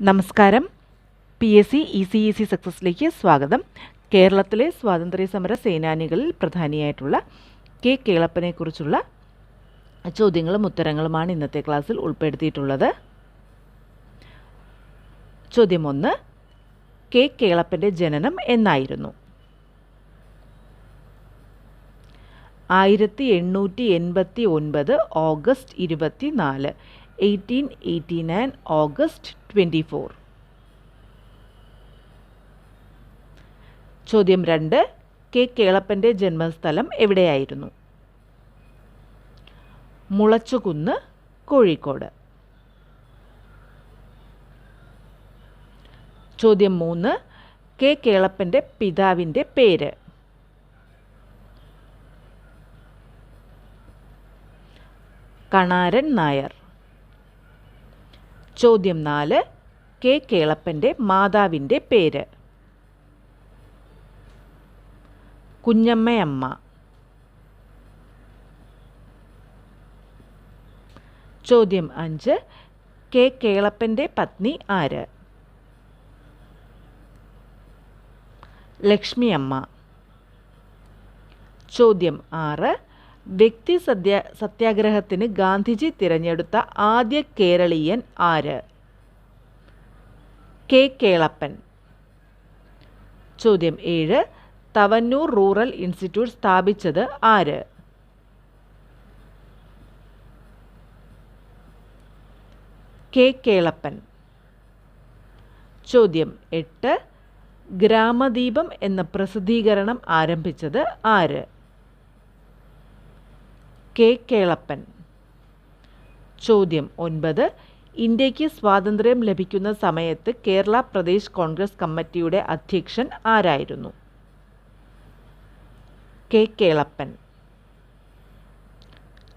നമസ്കാരം. P S C E C E C സക്സസിലേക്ക് സ്വാഗതം. കേരളത്തിലെ സ്വാതന്ത്ര്യ സമര സേനാനികളിൽ പ്രധാനിയായിട്ടുള്ള കെ കേളപ്പനെക്കുറിച്ചുള്ള ചോദ്യങ്ങളും ഉത്തരങ്ങളുമാണ് ഇന്നത്തെ ക്ലാസ്സിൽ ഉൾപ്പെടുത്തിയിട്ടുള്ളത്. ചോദ്യം ഒന്ന് കെ കേളപ്പന്റെ ജനനം എന്നായിരുന്നു? ആയിരത്തി എണ്ണൂറ്റി എൺപത്തി ഒൻപത് ഓഗസ്റ്റ് ഇരുപത്തി നാല് eighteen eighty nine August twenty four ചോദ്യം രണ്ട് കെ കേളപ്പന്റെ ജന്മസ്ഥലം എവിടെയായിരുന്നു? മുളച്ചുകുന്ന് കോഴിക്കോട്. ചോദ്യം മൂന്ന് കെ കേളപ്പന്റെ പിതാവിന്റെ പേര്. കണാരൻ നായർ. ചോദ്യം നാല്. കെ കേളപ്പന്റെ മാതാവിന്റെ പേര്. കുഞ്ഞമ്മയമ്മ. ചോദ്യം അഞ്ച്. കെ കേളപ്പന്റെ പത്നി ആര്? ലക്ഷ്മിയമ്മ. ചോദ്യം ആറ്. വ്യക്തി സത്യ സത്യാഗ്രഹത്തിന് ഗാന്ധിജി തിരഞ്ഞെടുത്ത ആദ്യ കേരളീയൻ ആര്? കെ കേളപ്പൻ. ചോദ്യം ഏഴ്. തവന്നൂർ റൂറൽ ഇൻസ്റ്റിറ്റ്യൂട്ട് സ്ഥാപിച്ചത് ആര്? കെ കേളപ്പൻ. ചോദ്യം എട്ട്. ഗ്രാമദീപം എന്ന പ്രസിദ്ധീകരണം ആരംഭിച്ചത് ആര്? കെ കേളപ്പൻ. ചോദ്യം ഒൻപത്. ഇന്ത്യയ്ക്ക് സ്വാതന്ത്ര്യം ലഭിക്കുന്ന സമയത്ത് കേരള പ്രദേശ് കോൺഗ്രസ് കമ്മിറ്റിയുടെ അധ്യക്ഷൻ ആരായിരുന്നു? കെ കേളപ്പൻ.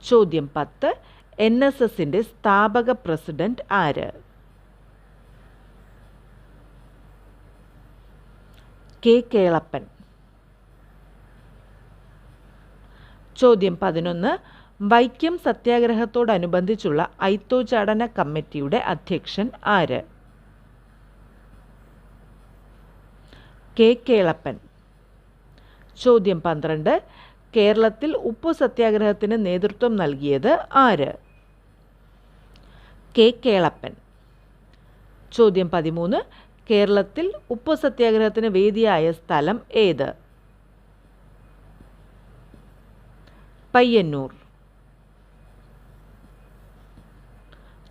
ചോദ്യം പത്ത്. എൻ എസ് എസിന്റെ സ്ഥാപക പ്രസിഡന്റ് ആര്? കെ കേളപ്പൻ. ചോദ്യം പതിനൊന്ന്. വൈക്കം സത്യാഗ്രഹത്തോടനുബന്ധിച്ചുള്ള ഐത്തോചാടന കമ്മിറ്റിയുടെ അധ്യക്ഷൻ ആര്? കെ കേളപ്പൻ. ചോദ്യം പന്ത്രണ്ട്. കേരളത്തിൽ ഉപ്പു സത്യാഗ്രഹത്തിന് നേതൃത്വം നൽകിയത് ആര്? കെ കേളപ്പൻ. ചോദ്യം പതിമൂന്ന്. കേരളത്തിൽ ഉപ്പു സത്യാഗ്രഹത്തിന് വേദിയായ സ്ഥലം ഏത്? പയ്യന്നൂർ.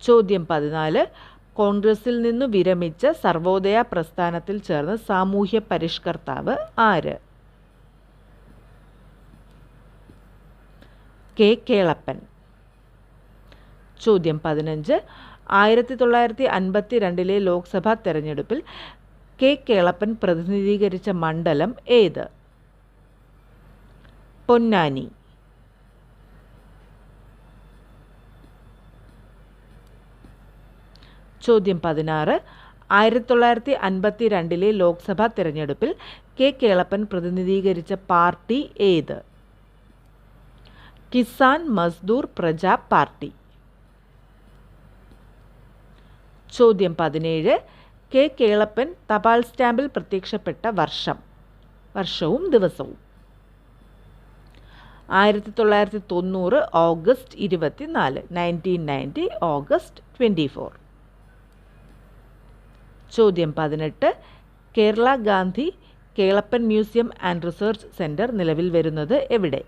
ചോദ്യം പതിനാല്. കോൺഗ്രസിൽ നിന്നു വിരമിച്ച സർവോദയ പ്രസ്ഥാനത്തിൽ ചേർന്ന സാമൂഹ്യ പരിഷ്കർത്താവ് ആര്? കെ. കേളപ്പൻ. ചോദ്യം പതിനഞ്ച്. ആയിരത്തി തൊള്ളായിരത്തി അൻപത്തി രണ്ടിലെ ലോക്സഭാ തെരഞ്ഞെടുപ്പിൽ കെ. കേളപ്പൻ പ്രതിനിധീകരിച്ച മണ്ഡലം ഏത്? പൊന്നാനി. ചോദ്യം പതിനാറ്. ആയിരത്തി തൊള്ളായിരത്തി അൻപത്തി രണ്ടിലെ ലോക്സഭാ തിരഞ്ഞെടുപ്പിൽ കെ കേളപ്പൻ പ്രതിനിധീകരിച്ച പാർട്ടി ഏത്? കിസാൻ മസ്ദൂർ പ്രജാ പാർട്ടി. ചോദ്യം പതിനേഴ്. കെ കേളപ്പൻ തപാൽ സ്റ്റാമ്പിൽ പ്രത്യക്ഷപ്പെട്ട വർഷം. വർഷവും ദിവസവും. ആയിരത്തി തൊള്ളായിരത്തി തൊണ്ണൂറ് ഓഗസ്റ്റ് ഇരുപത്തിനാല് nineteen ninety August twenty four ചോദ്യം പതിനെട്ട്. Kerala Gandhi Kelappan museum and research centre നിലവിൽ വരുന്നത് എവിടെ?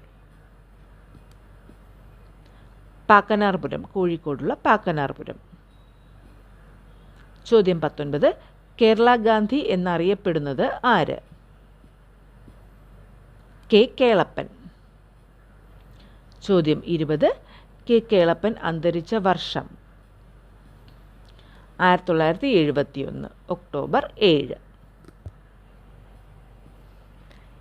പാക്കനാർപുരം കോഴിക്കോടുള്ള പാക്കനാർപുരം. ചോദ്യം പത്തൊൻപത്. കേരള ഗാന്ധി എന്നറിയപ്പെടുന്നത് ആര്? കെ കേളപ്പൻ. ചോദ്യം ഇരുപത്. കെ കേളപ്പൻ അന്തരിച്ച വർഷം. ആയിരത്തി തൊള്ളായിരത്തി എഴുപത്തി ഒന്ന് ഒക്ടോബർ ഏഴ്.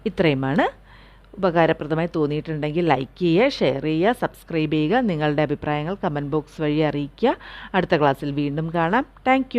ഇത്രയുമാണ്. ഉപകാരപ്രദമായി തോന്നിയിട്ടുണ്ടെങ്കിൽ ലൈക്ക് ചെയ്യുക ഷെയർ ചെയ്യുക സബ്സ്ക്രൈബ് ചെയ്യുക നിങ്ങളുടെ അഭിപ്രായങ്ങൾ കമന്റ് ബോക്സ് വഴി അറിയിക്കുക. അടുത്ത ക്ലാസ്സിൽ വീണ്ടും കാണാം. താങ്ക്